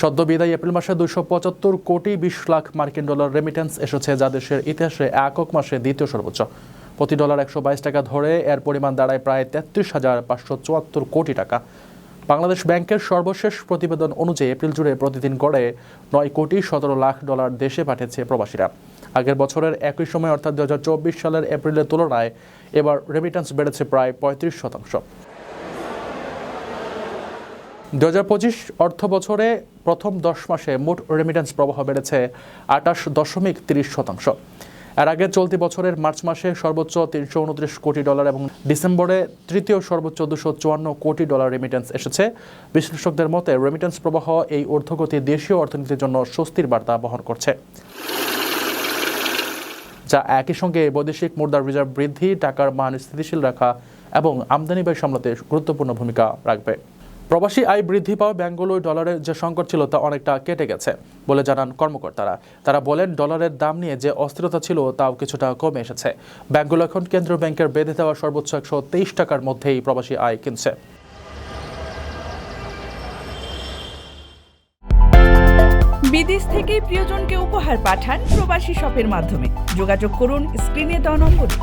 সদ্য বিদায়ী এপ্রিল মাসে দুইশো পঁচাত্তর কোটি বিশ লাখ মার্কিন ডলার রেমিটেন্স এসেছে যা দেশের ইতিহাসে একক মাসে দ্বিতীয় সর্বোচ্চ। প্রতি ডলার একশো বাইশ টাকা ধরে এর পরিমাণ দাঁড়ায় প্রায় তেত্রিশ হাজার পাঁচশো চুয়াত্তর কোটি টাকা। বাংলাদেশ ব্যাংকের সর্বশেষ প্রতিবেদন অনুযায়ী এপ্রিল জুড়ে প্রতিদিন গড়ে নয় কোটি সতেরো লাখ ডলার দেশে পাঠিয়েছে প্রবাসীরা। আগের বছরের একই সময়, অর্থাৎ দুহাজার চব্বিশ সালের এপ্রিলের তুলনায় এবার রেমিটেন্স বেড়েছে প্রায় পঁয়ত্রিশ শতাংশ। দু হাজার পঁচিশ অর্থ বছরে প্রথম দশ মাসে মোট রেমিটেন্স প্রবাহ বেড়েছে আটাশ দশমিক তিরিশ শতাংশ। এর আগে চলতি বছরের মার্চ মাসে সর্বোচ্চ তিনশো উনত্রিশ কোটি ডলার এবং ডিসেম্বরে তৃতীয় সর্বোচ্চ দুশো চুয়ান্ন কোটি ডলার রেমিটেন্স এসেছে। বিশ্লেষকদের মতে রেমিটেন্স প্রবাহ এই ঊর্ধ্বগতি দেশীয় অর্থনীতির জন্য স্বস্তির বার্তা বহন করছে। যা একই সঙ্গে বৈদেশিক মুদ্রার রিজার্ভ বৃদ্ধি, টাকার মান স্থিতিশীল রাখা এবং আমদানি ব্যয় সামলাতে গুরুত্বপূর্ণ ভূমিকা রাখবে। প্রবাসী আয় বৃদ্ধি পাওয়া ব্যাংকগুলোয় ডলারের যে সংকট ছিল তা অনেকটা কেটে গেছে বলে জানান কর্মকর্তারা। তারা বলেন, ডলারের দাম নিয়ে যে অস্থিরতা ছিল তাও কিছুটা কমে এসেছে। ব্যাংকগুলো এখন কেন্দ্রীয় ব্যাংকের বেঁধে দেওয়া সর্বোচ্চ একশো তেইশ টাকার মধ্যেই প্রবাসী আয় কিনছে। বিদেশ থেকে প্রিয়জনকে উপহার পাঠান প্রবাসী শপের মাধ্যমে। যোগাযোগ করুন, স্ক্রিনে দেওয়া নম্বরে।